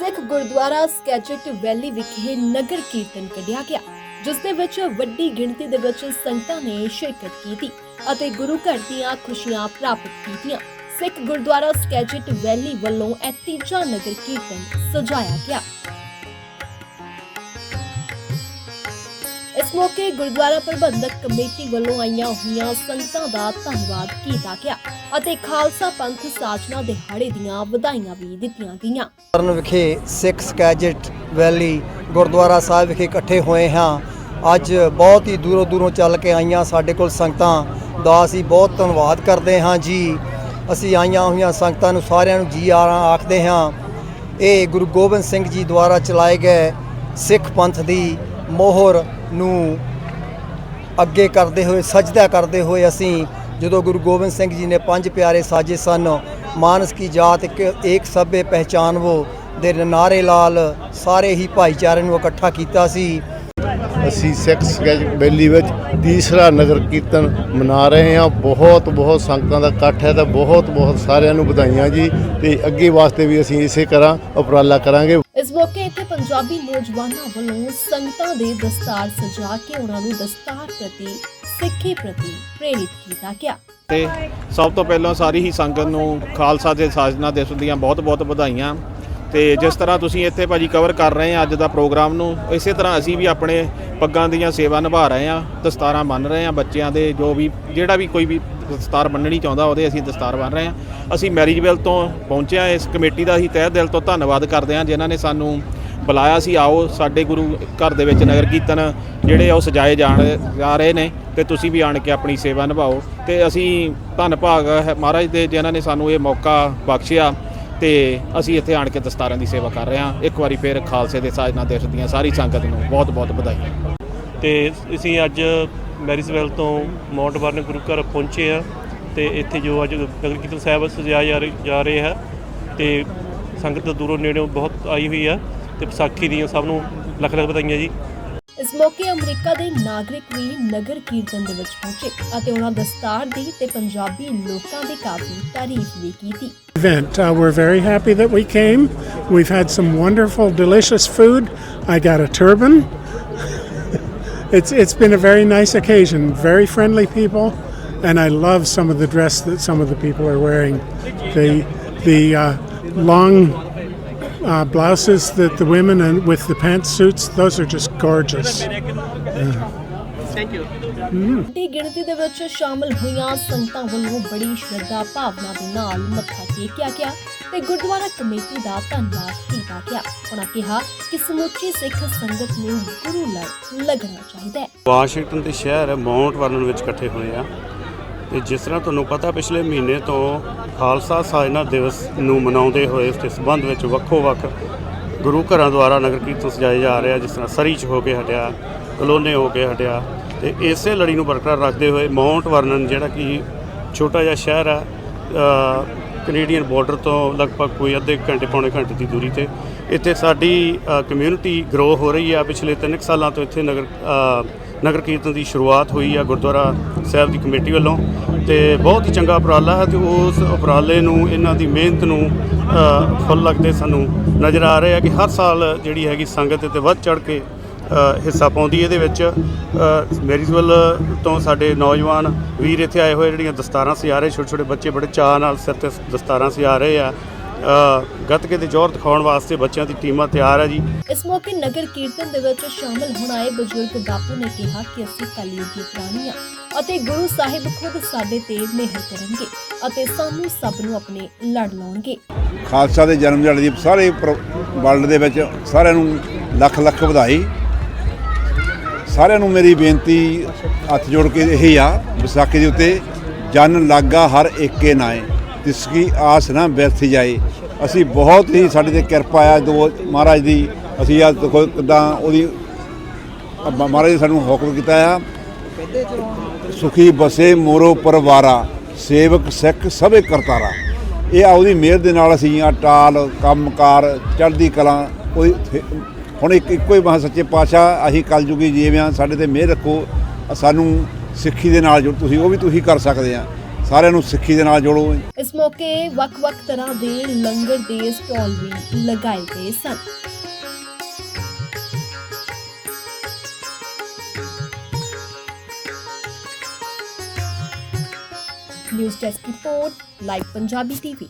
ਸਿੱਖ ਗੁਰਦੁਆਰਾ ਸਕੈਚਟ ਵੈਲੀ ਵਿਖੇ ਨਗਰ ਕੀਰਤਨ ਕੱਢਿਆ ਗਿਆ ਜਿਸ ਦੇ ਵਿੱਚ ਵੱਡੀ ਗਿਣਤੀ ਦੇ ਵਿੱਚ ਸੰਗਤਾਂ ਨੇ ਸ਼ਿਰਕਤ ਕੀਤੀ ਅਤੇ ਗੁਰੂ ਘਰ ਦੀਆਂ ਖੁਸ਼ੀਆਂ ਪ੍ਰਾਪਤ ਕੀਤੀਆਂ। ਸਿੱਖ ਗੁਰਦੁਆਰਾ ਸਕੈਚਟ ਵੈਲੀ ਵੱਲੋਂ ਇਹ ਤੀਜਾ ਨਗਰ ਕੀਰਤਨ ਸਜਾਇਆ ਗਿਆ। ਇਸ ਮੌਕੇ ਗੁਰਦੁਆਰਾ ਪ੍ਰਬੰਧਕ ਕਮੇਟੀ ਵੱਲੋਂ ਆਈਆਂ ਹੋਈਆਂ ਸੰਗਤਾਂ ਦਾ ਧੰਨਵਾਦ ਕੀਤਾ ਗਿਆ ਅਤੇ ਖਾਲਸਾ ਪੰਥ ਸਾਜਨਾ ਦਿਹਾੜੇ ਦੀਆਂ ਵਧਾਈਆਂ ਵੀ ਦਿੱਤੀਆਂ ਗਈਆਂ। ਕਰਨ ਵਿਖੇ ਸਿੱਖ ਸਕੈਜਟ ਵੈਲੀ ਗੁਰਦੁਆਰਾ ਸਾਹਿਬ ਵਿਖੇ ਇਕੱਠੇ ਹੋਏ ਹਾਂ। ਅੱਜ ਬਹੁਤ ਹੀ ਦੂਰੋਂ ਦੂਰੋਂ ਚੱਲ ਕੇ ਆਈਆਂ ਸਾਡੇ ਕੋਲ ਸੰਗਤਾਂ ਦਾ ਅਸੀਂ ਬਹੁਤ ਧੰਨਵਾਦ ਕਰਦੇ ਹਾਂ ਜੀ। ਅਸੀਂ ਆਈਆਂ ਹੋਈਆਂ ਸੰਗਤਾਂ ਨੂੰ ਸਾਰਿਆਂ ਨੂੰ ਜੀ ਆਰਾਂ ਆਖਦੇ ਹਾਂ। ਇਹ ਗੁਰੂ ਗੋਬਿੰਦ ਸਿੰਘ ਜੀ ਦੁਆਰਾ ਚਲਾਏ ਗਏ ਸਿੱਖ ਪੰਥ ਦੀ ਮੋਹਰ ਨੂੰ ਅੱਗੇ ਕਰਦੇ ਹੋਏ, ਸਜਦਾ ਕਰਦੇ ਹੋਏ ਅਸੀਂ ਜਦੋਂ ਗੁਰੂ ਗੋਬਿੰਦ ਸਿੰਘ ਜੀ ਨੇ ਪੰਜ ਪਿਆਰੇ ਸਾਜੇ ਸਨ, ਮਾਨਸ ਕੀ ਜਾਤ ਇੱਕ ਏਕ ਸਭੇ ਪਹਿਚਾਨਵੋ, ਦੇ ਨਾਰੇ ਲਾਲ ਸਾਰੇ ਹੀ ਭਾਈਚਾਰੇ ਨੂੰ ਇਕੱਠਾ ਕੀਤਾ ਸੀ। ਅਸੀਂ ਸਿੱਖ ਸਕੈਚ ਬੈਲੀ ਵਿੱਚ ਤੀਸਰਾ ਨਗਰ ਕੀਰਤਨ ਮਨਾ ਰਹੇ ਹਾਂ। ਬਹੁਤ ਬਹੁਤ ਸੰਗਤਾਂ ਦਾ ਇਕੱਠ ਹੈ ਤਾਂ ਬਹੁਤ ਬਹੁਤ ਸਾਰਿਆਂ ਨੂੰ ਵਧਾਈਆਂ ਜੀ ਤੇ ਅੱਗੇ ਵਾਸਤੇ ਵੀ ਅਸੀਂ ਇਸੇ ਤਰ੍ਹਾਂ ਉਪਰਾਲਾ ਕਰਾਂਗੇ। ਇਸ ਮੌਕੇ ਇੱਥੇ ਪੰਜਾਬੀ ਨੌਜਵਾਨਾਂ ਵੱਲੋਂ ਸੰਗਤਾਂ ਦੇ ਦਸਤਾਰ ਸਜਾ ਕੇ ਉਹਨਾਂ ਨੂੰ ਦਸਤਾਰ ਪ੍ਰਤੀ ਸਿੱਖੀ ਪ੍ਰਤੀ ਪ੍ਰੇਰਿਤ ਕੀਤਾ ਗਿਆ। ਤੇ ਸਭ ਤੋਂ ਪਹਿਲਾਂ ਸਾਰੀ ਹੀ ਸੰਗਤ ਨੂੰ ਖਾਲਸਾ ਦੇ ਸਾਜਨਾ ਦਿਵਸ ਦੀਆਂ ਬਹੁਤ-ਬਹੁਤ ਵਧਾਈਆਂ। ਤੇ ਜਿਸ ਤਰ੍ਹਾਂ ਤੁਸੀਂ ਇੱਥੇ ਭਾਜੀ ਕਵਰ ਕਰ ਰਹੇ ਆ ਅੱਜ ਦਾ ਪ੍ਰੋਗਰਾਮ ਨੂੰ, ਇਸੇ ਤਰ੍ਹਾਂ ਅਸੀਂ ਵੀ ਆਪਣੇ ਪੱਗਾਂ ਦੀਆਂ ਸੇਵਾ ਨਿਭਾ ਰਹੇ ਆ, ਦਸਤਾਰਾਂ ਬੰਨ ਰਹੇ ਆ ਬੱਚਿਆਂ ਦੇ, ਜੋ ਵੀ, ਜਿਹੜਾ ਵੀ ਕੋਈ ਵੀ ਦਸਤਾਰ ਬੰਨਣੀ ਚਾਹੁੰਦਾ ਉਹਦੇ ਅਸੀਂ ਦਸਤਾਰ ਬੰਨ ਰਹੇ ਆ। ਅਸੀਂ ਮੈਰਿਜਵਿਲ ਤੋਂ ਪਹੁੰਚੇ ਆ ਇਸ ਕਮੇਟੀ ਦਾ ਅਸੀਂ ਤਹਿ ਦਿਲ ਤੋਂ ਧੰਨਵਾਦ ਕਰਦੇ ਆ, ਜਿਨ੍ਹਾਂ ਨੇ ਸਾਨੂੰ ਬੁਲਾਇਆ ਸੀ, ਆਓ ਸਾਡੇ ਗੁਰੂ ਘਰ ਦੇ ਵਿੱਚ ਨਗਰ ਕੀਰਤਨ ਜਿਹੜੇ ਉਹ ਸਜਾਏ ਜਾਣ, ਜਾ ਰਹੇ ਨੇ, ਤੇ ਤੁਸੀਂ ਵੀ ਆਣ ਕੇ ਆਪਣੀ ਸੇਵਾ ਨਿਭਾਓ। ਤੇ ਅਸੀਂ ਧੰਨ ਭਾਗ ਹੈ ਮਹਾਰਾਜ ਦੇ, ਜਿਨ੍ਹਾਂ ਨੇ ਸਾਨੂੰ ਇਹ ਮੌਕਾ ਬਖਸ਼ਿਆ। ਤੇ ਅਸੀਂ ਇੱਥੇ ਆਣ ਕੇ ਦਸਤਾਰਾਂ ਦੀ ਸੇਵਾ ਕਰ ਰਹੇ ਹਾਂ। ਇੱਕ ਵਾਰੀ ਫੇਰ ਖਾਲਸੇ ਦੇ ਸਾਜਨਾ ਦਿਵਸ ਦੀਆਂ ਸਾਰੀ ਸੰਗਤ ਨੂੰ ਬਹੁਤ ਬਹੁਤ ਵਧਾਈਆਂ। ਤੇ ਅਸੀਂ ਅੱਜ ਮੈਰਿਸਵੈਲ ਤੋਂ ਮਾਊਂਟ ਵਰਨ ਗੁਰੂ ਘਰ ਪਹੁੰਚੇ ਆ ਤੇ ਇੱਥੇ ਜੋ ਅੱਜ ਨਗਰ ਕੀਰਤਨ ਸਾਹਿਬ ਸਜਾਇਆ ਜਾ ਰਿਹਾ- ਜਾ ਰਿਹਾ ਹੈ ਤੇ ਸੰਗਤ ਦੂਰੋਂ ਨੇੜਿਓਂ ਬਹੁਤ ਆਈ ਹੋਈ ਆ ਤੇ ਵਿਸਾਖੀ ਦੀਆਂ ਸਭ ਨੂੰ ਲੱਖ ਲੱਖ ਵਧਾਈਆਂ ਜੀ। ਇਸ ਮੌਕੇ ਅਮਰੀਕਾ ਦੇ ਨਾਗਰਿਕ ਵੀ ਨਗਰ ਕੀਰਤਨ ਦੇ ਵਿੱਚ ਪਹੁੰਚੇ ਅਤੇ ਉਹਨਾਂ ਦਸਤਾਰ ਦੀ ਤੇ ਪੰਜਾਬੀ ਲੋਕਾਂ ਦੀ ਕਾਫੀ ਤਾਰੀਫ ਵੀ ਕੀਤੀ event. Uh, we're very happy that we came. We've had some wonderful, delicious food. I got a turban. it's it's been a very nice occasion. Very friendly people, and I love some of the dress that some of the people are wearing. The the uh, long uh, blouses that the women and with the pantsuits, those are just gorgeous. ਵੱਡੀ ਗਿਣਤੀ ਦੇ ਵਿੱਚ ਸ਼ਾਮਲ ਹੋਈਆਂ ਸੰਗਤਾਂ ਵੱਲੋਂ ਬੜੀ ਸ਼ਰਧਾ ਭਾਵਨਾ ਦੇ ਨਾਲ ਮੱਥਾ ਟੇਕਿਆ ਗਿਆ ਤੇ ਗੁਰਦੁਆਰਾ ਕਮੇਟੀ ਦਾ ਧੰਨਵਾਦ ਕੀਤਾ ਗਿਆ। ਉਹਨਾਂ ਕਿਹਾ ਕਿ ਸਮੁੱਚੀ ਸਿੱਖ ਸੰਗਤ ਨੂੰ ਗੁਰੂ ਲੜ ਲੱਗਣਾ ਚਾਹੀਦਾ ਹੈ। ਵਾਸ਼ਿੰਗਟਨ ਦੇ ਸ਼ਹਿਰ ਮਾਉਂਟ ਵਰਨਨ ਵਿੱਚ ਇਕੱਠੇ ਹੋਏ ਆ। ਤੇ ਜਿਸ ਤਰ੍ਹਾਂ ਤੁਹਾਨੂੰ ਪਤਾ ਪਿਛਲੇ ਮਹੀਨੇ ਤੋਂ ਖਾਲਸਾ ਸਾਜਨਾ ਦਿਵਸ ਨੂੰ ਮਨਾਉਂਦੇ ਹੋਏ ਉਸ ਦੇ ਸੰਬੰਧ ਵਿੱਚ ਵੱਖੋ ਵੱਖ ਗੁਰੂ ਘਰਾਂ ਦੁਆਰਾ ਨਗਰ ਕੀਰਤਨ ਸਜਾਏ ਜਾ ਰਹੇ ਆ ਜਿਸ ਤਰ੍ਹਾਂ ਸਰੀ ਚ ਹੋ ਕੇ ਹਟਿਆ ਕਲੋਨੇ ਹੋ ਕੇ ਹਟਿਆ ਤੇ ਇਸੇ ਲੜੀ ਨੂੰ ਬਰਕਰਾਰ ਰੱਖਦੇ ਹੋਏ ਮਾਉਂਟ ਵਰਨਨ ਜਿਹੜਾ ਕਿ ਛੋਟਾ ਜਿਹਾ ਸ਼ਹਿਰ ਆ ਅ, ਕੈਨੇਡੀਅਨ ਬਾਰਡਰ ਤੋਂ ਲਗਭਗ ਕੋਈ ਅੱਧੇ ਘੰਟੇ ਪੌਣੇ ਘੰਟੇ ਦੀ ਦੂਰੀ ਤੇ ਇੱਥੇ ਸਾਡੀ ਕਮਿਊਨਿਟੀ ਗਰੋ ਹੋ ਰਹੀ ਆ। ਪਿਛਲੇ 3 ਸਾਲਾਂ ਤੋਂ ਇੱਥੇ ਨਗਰ ਨਗਰ ਕੀਰਤਨ ਦੀ ਸ਼ੁਰੂਆਤ ਹੋਈ ਆ ਗੁਰਦੁਆਰਾ ਸਾਹਿਬ ਦੀ ਕਮੇਟੀ ਵੱਲੋਂ ਤੇ ਬਹੁਤ ਹੀ ਚੰਗਾ ਉਪਰਾਲਾ ਹੈ ਤੇ ਉਸ ਉਪਰਾਲੇ ਨੂੰ ਇਹਨਾਂ ਦੀ ਮਿਹਨਤ ਨੂੰ ਫੁੱਲ ਲੱਗਦੇ ਸਾਨੂੰ ਨਜ਼ਰ ਆ ਰਿਹਾ ਕਿ ਹਰ ਸਾਲ ਜਿਹੜੀ ਹੈਗੀ ਸੰਗਤ ਤੇ ਵੱਧ ਚੜ ਕੇ ਹਿੱਸਾ ਪਾਉਂਦੀ ਇਹਦੇ ਵਿੱਚ ਅ, ਤੋਂ ਸਾਡੇ ਨੌਜਵਾਨ ਵੀਰ ਇੱਥੇ ਆਏ ਹੋਏ ਜਿਹੜੀਆਂ ਦਸਤਾਰਾਂ ਸਜਾ ਰਹੇ ਛੋਟੇ ਛੋਟੇ ਬੱਚੇ ਬੜੇ ਚਾਅ ਨਾਲ ਸਿਰ ਤੇ ਦਸਤਾਰਾਂ ਸਜਾ ਰਹੇ ਆ। ਗੱਤਕੇ ਦੇ ਜ਼ੋਰ ਦਿਖਾਉਣ ਵਾਸਤੇ ਬੱਚਿਆਂ ਦੀ ਟੀਮਾਂ ਤਿਆਰ ਆ ਜੀ। ਇਸ ਮੌਕੇ ਨਗਰ ਕੀਰਤਨ ਦੇ ਵਿੱਚ ਸ਼ਾਮਲ ਹੋਣ ਆਏ ਬਜ਼ੁਰਗ ਬਾਪੂ ਨੇ ਕਿਹਾ ਕਿ ਅਸੀਂ ਕਲਯੁਗੀ ਪ੍ਰਾਣੀ ਹਾਂ ਅਤੇ ਗੁਰੂ ਸਾਹਿਬ ਖੁਦ ਸਾਡੇ ਤੇ ਮਿਹਰ ਕਰਨਗੇ ਅਤੇ ਸਾਨੂੰ ਸਭ ਨੂੰ ਆਪਣੇ ਲੜ ਲਾਉਣਗੇ। ਖਾਲਸਾ ਦੇ ਜਨਮ ਦਿਹਾੜੇ ਦੀ ਸਾਰੇ ਵਰਲਡ ਦੇ ਵਿੱਚ ਸਾਰਿਆਂ ਨੂੰ ਲੱਖ ਲੱਖ ਵਧਾਈ। ਸਾਰਿਆਂ ਨੂੰ ਮੇਰੀ ਬੇਨਤੀ ਹੱਥ ਜੋੜ ਕੇ ਇਹੀ ਆ ਵਿਸਾਖੀ ਦੇ ਉੱਤੇ ਜਨ ਲਾਗਾ ਹਰ ਏਕੇ ਨਾਏ ਤਿਸ ਕੀ ਆਸ ਨਾ ਬਿਰਥ ਜਾਏ। ਅਸੀਂ ਬਹੁਤ ਹੀ ਸਾਡੇ ਤੇ ਕਿਰਪਾ ਆ ਦੋ ਮਹਾਰਾਜ ਦੀ ਅਸੀਂ ਆ ਦੇਖੋ ਕਿੱਦਾਂ ਉਹਦੀ ਮਹਾਰਾਜ ਨੇ ਸਾਨੂੰ ਹੁਕਮ ਕੀਤਾ ਆ। ਸੁਖੀ ਬਸੇ ਮੋਰੋ ਪਰਵਾਰਾ, ਸੇਵਕ ਸਿੱਖ ਸਭੇ ਕਰਤਾਰਾ। ਇਹ ਆ ਉਹਦੀ ਮਿਹਰ ਦੇ ਨਾਲ ਅਸੀਂ ਆ ਟਾਲ, ਕੰਮਕਾਰ, ਚੜ੍ਹਦੀ ਕਲਾ ਉਹਦੀ ਹੁਣ ਇੱਕ ਇੱਕੋ ਹੀ ਮਹਾ ਸੱਚੇ ਪਾਤਸ਼ਾਹ ਅਸੀਂ ਕਲਯੁਗੀ ਜੀਵ ਆ ਸਾਡੇ ਤੇ ਮਿਹਰ ਰੱਖੋ। ਸਾਨੂੰ ਸਿੱਖੀ ਦੇ ਨਾਲ ਜੁੜ ਤੁਸੀਂ, ਉਹ ਵੀ ਤੁਸੀਂ ਕਰ ਸਕਦੇ ਆ। ਸਾਰਿਆਂ ਨੂੰ ਸਿੱਖੀ ਦੇ ਨਾਲ ਜੋੜੋ। ਇਸ ਮੌਕੇ ਵੱਖ-ਵੱਖ ਤਰ੍ਹਾਂ ਦੇ ਲੰਗਰ ਦੇ ਸਟਾਲ ਵੀ ਲਗਾਏ ਗਏ ਸਨ। News desk report, live Punjabi TV.